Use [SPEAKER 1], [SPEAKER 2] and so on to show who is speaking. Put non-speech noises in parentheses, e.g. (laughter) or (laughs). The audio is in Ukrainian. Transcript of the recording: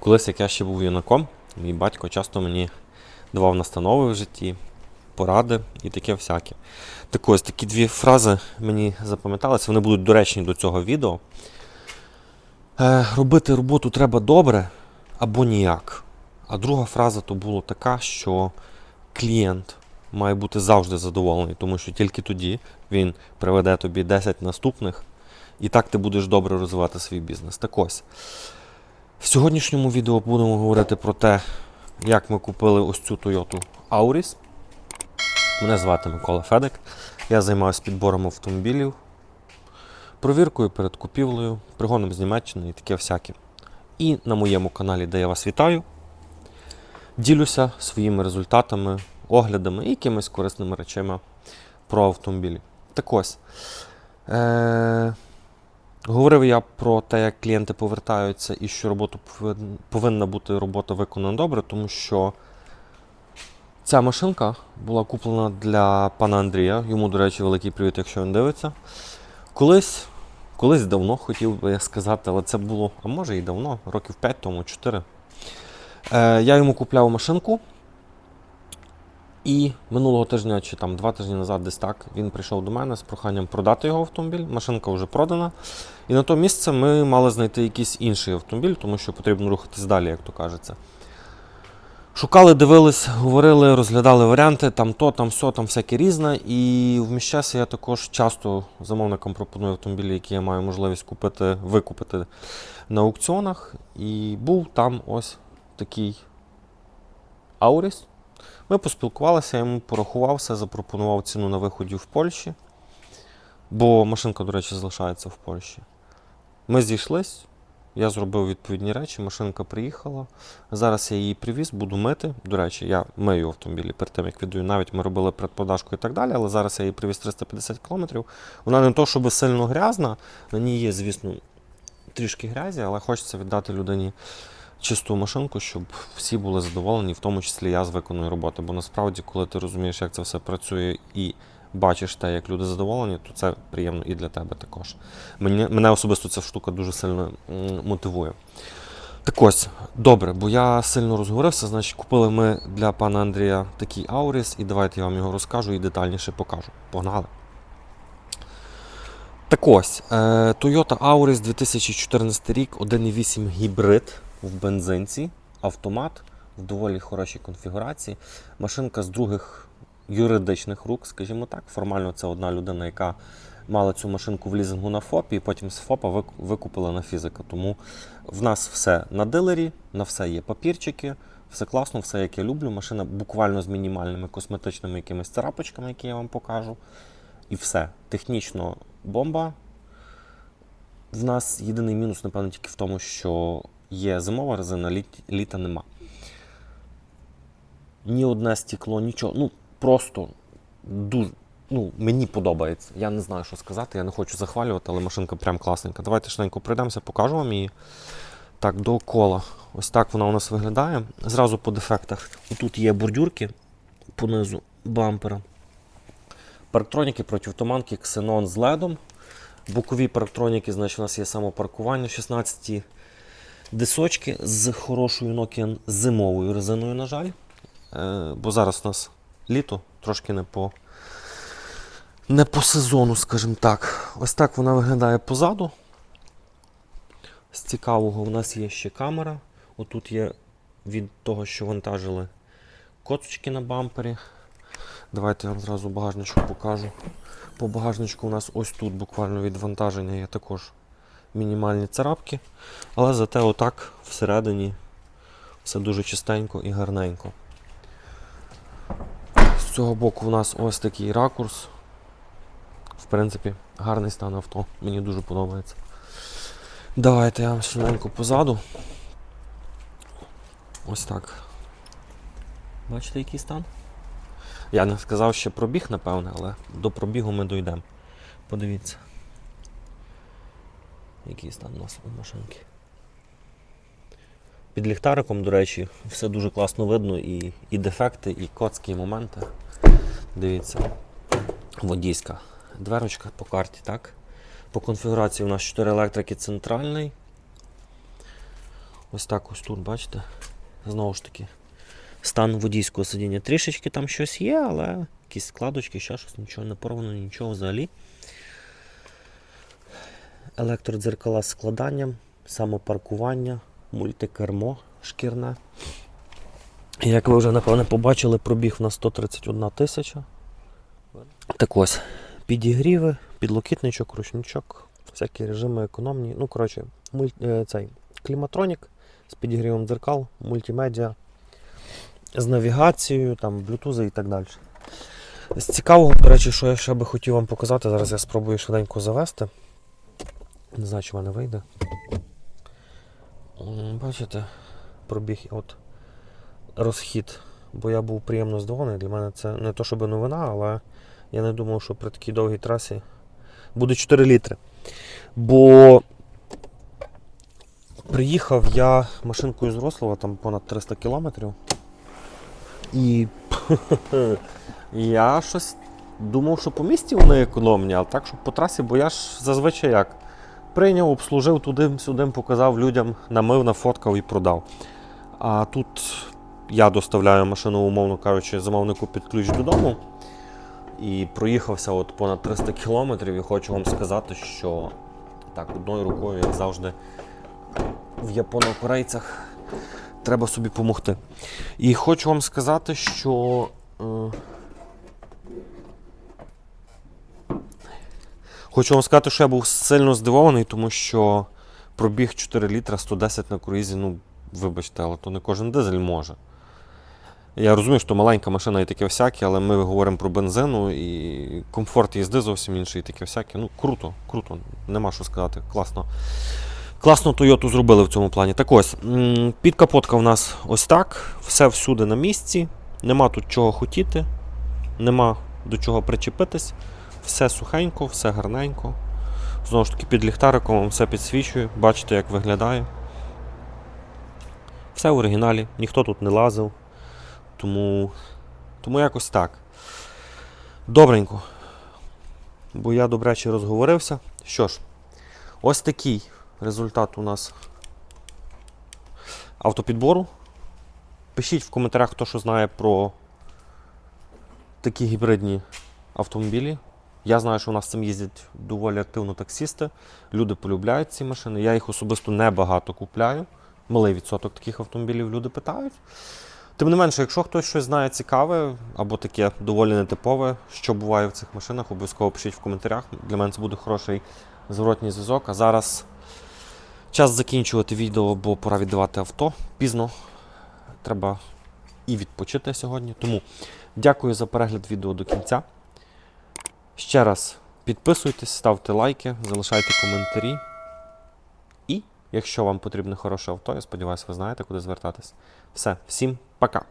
[SPEAKER 1] Колись, як я ще був юнаком, мій батько часто мені давав настанови в житті, поради і таке всяке. Так ось такі дві фрази мені запам'яталися, вони будуть доречні до цього відео. Е, робити роботу треба добре або ніяк. А друга фраза то була така, що клієнт має бути завжди задоволений, тому що тільки тоді він приведе тобі 10 наступних, і так ти будеш добре розвивати свій бізнес. Так ось. В сьогоднішньому відео будемо говорити про те, як ми купили ось цю Toyota Auris. Мене звати Микола Федик. Я займаюся підбором автомобілів, провіркою перед купівлею, пригоном з Німеччини і таке всяке. І на моєму каналі, де я вас вітаю, ділюся своїми результатами, оглядами і якимись корисними речами про автомобілі. Так ось. Е- Говорив я про те, як клієнти повертаються і що роботу повинна бути робота виконана добре, тому що ця машинка була куплена для пана Андрія. Йому, до речі, великий привіт, якщо він дивиться. Колись, колись давно хотів би я сказати, але це було, а може і давно, років 5 тому, 4. Е, я йому купляв машинку. І минулого тижня, чи там два тижні назад, десь так, він прийшов до мене з проханням продати його автомобіль. Машинка вже продана. І на то місце ми мали знайти якийсь інший автомобіль, тому що потрібно рухатись далі, як то кажеться. Шукали, дивились, говорили, розглядали варіанти, там то, там все, там всяке різне. І в міщасі я також часто замовникам пропоную автомобілі, які я маю можливість купити, викупити на аукціонах. І був там ось такий Ауріс. Ми поспілкувалися, я йому порахувався, запропонував ціну на виході в Польщі, бо машинка, до речі, залишається в Польщі. Ми зійшлись, я зробив відповідні речі, машинка приїхала. Зараз я її привіз, буду мити. До речі, я мию автомобілі перед тим, як віддаю. Навіть ми робили предпродажку і так далі, але зараз я її привіз 350 км. Вона не то, щоб сильно грязна, на ній є, звісно, трішки грязі, але хочеться віддати людині чисту машинку, щоб всі були задоволені, в тому числі я з виконаної роботи. Бо насправді, коли ти розумієш, як це все працює і бачиш те, як люди задоволені, то це приємно і для тебе також. Мені, мене особисто ця штука дуже сильно мотивує. Так ось, добре, бо я сильно розговорився, значить купили ми для пана Андрія такий Ауріс, і давайте я вам його розкажу і детальніше покажу. Погнали! Так ось, е, Toyota Auris 2014 рік, 1.8 гібрид в бензинці, автомат в доволі хорошій конфігурації. Машинка з других юридичних рук, скажімо так. Формально це одна людина, яка мала цю машинку в лізингу на ФОП, і потім з ФОПа викупила на фізика. Тому в нас все на дилері, на все є папірчики, все класно, все як я люблю. Машина буквально з мінімальними косметичними якимись царапочками, які я вам покажу. І все. Технічно бомба. В нас єдиний мінус, напевно, тільки в тому, що є зимова резина, літ, літа нема. Ні одне стекло, нічого. Ну, просто дуже. Ну, мені подобається. Я не знаю, що сказати, я не хочу захвалювати, але машинка прям класненька. Давайте швиденько пройдемося, покажу вам її. Так, доокола. Ось так вона у нас виглядає. Зразу по дефектах. Тут є бордюрки понизу бампера. Парктроніки протитуманки, ксенон з ледом. Бокові парктроніки, значить, у нас є самопаркування 16 дисочки з хорошою Nokia зимовою резиною, на жаль. Е, бо зараз у нас літо, трошки не по, не по сезону, скажімо так. Ось так вона виглядає позаду. З цікавого у нас є ще камера. Отут є від того, що вантажили коцочки на бампері. Давайте я вам зразу багажничку покажу. По багажничку у нас ось тут буквально від вантаження є також мінімальні царапки, але зате отак всередині все дуже чистенько і гарненько. З цього боку у нас ось такий ракурс. В принципі, гарний стан авто, мені дуже подобається. Давайте я вам швиденько позаду. Ось так. Бачите, який стан? Я не сказав ще пробіг, напевне, але до пробігу ми дійдемо. Подивіться. Який стан у нас у машинки. Під ліхтариком, до речі, все дуже класно видно, і, і дефекти, і коцкі моменти. Дивіться. Водійська дверочка по карті, так? По конфігурації у нас 4 електрики центральний. Ось так ось тут, бачите? Знову ж таки, стан водійського сидіння. Трішечки там щось є, але якісь складочки, ще щось, нічого не порвано, нічого взагалі. Електродзеркала з складанням, самопаркування, мультикермо шкірне. Як ви вже напевне побачили, пробіг на 131 тисяча. Так ось, підігріви, підлокітничок, ручничок, всякі режими економні. Ну, коротше, муль... е, цей кліматронік з підігрівом дзеркал, мультимедіа, з навігацією, там, блютузи і так далі. З цікавого, до речі, що я ще би хотів вам показати, зараз я спробую швиденько завести. Не знаю, чи в мене вийде. Бачите, пробіг от розхід. Бо я був приємно здивований. Для мене це не то, щоб новина, але я не думав, що при такій довгій трасі буде 4 літри. Бо приїхав я машинкою з Рослава, там понад 300 кілометрів. І (laughs) я щось думав, що по місті вони економні, а так, що по трасі, бо я ж зазвичай як. Прийняв, обслужив туди-сюди, показав людям, намив, нафоткав і продав. А тут я доставляю машину, умовно кажучи, замовнику під ключ додому. І проїхався от понад 300 кілометрів, і хочу вам сказати, що так, одною рукою, як завжди, в японо-корейцях треба собі допомогти. І хочу вам сказати, що. Е, Хочу вам сказати, що я був сильно здивований, тому що пробіг 4 літра 110 на круїзі, ну, вибачте, але то не кожен дизель може. Я розумію, що маленька машина і таке всяке, але ми говоримо про бензину і комфорт їзди зовсім інший, і таке всяке. Ну, круто, круто, нема що сказати. Класно. Класно Toyota зробили в цьому плані. Так ось, підкапотка в нас ось так, все всюди на місці, нема тут чого хотіти, нема до чого причепитись. Все сухенько, все гарненько. Знову ж таки, під ліхтариком вам все підсвічує, бачите, як виглядає. Все в оригіналі, ніхто тут не лазив. Тому, тому якось так. Добренько. Бо я добряче розговорився. Що ж, ось такий результат у нас автопідбору. Пишіть в коментарях, хто що знає про такі гібридні автомобілі. Я знаю, що у нас цим їздять доволі активно таксісти. Люди полюбляють ці машини. Я їх особисто небагато купляю. Малий відсоток таких автомобілів люди питають. Тим не менше, якщо хтось щось знає цікаве або таке доволі нетипове, що буває в цих машинах, обов'язково пишіть в коментарях. Для мене це буде хороший зворотній зв'язок. А зараз час закінчувати відео, бо пора віддавати авто. Пізно. Треба і відпочити сьогодні. Тому дякую за перегляд відео до кінця. Ще раз підписуйтесь, ставте лайки, залишайте коментарі. І якщо вам потрібне хороше авто, я сподіваюся, ви знаєте, куди звертатись. Все, всім пока!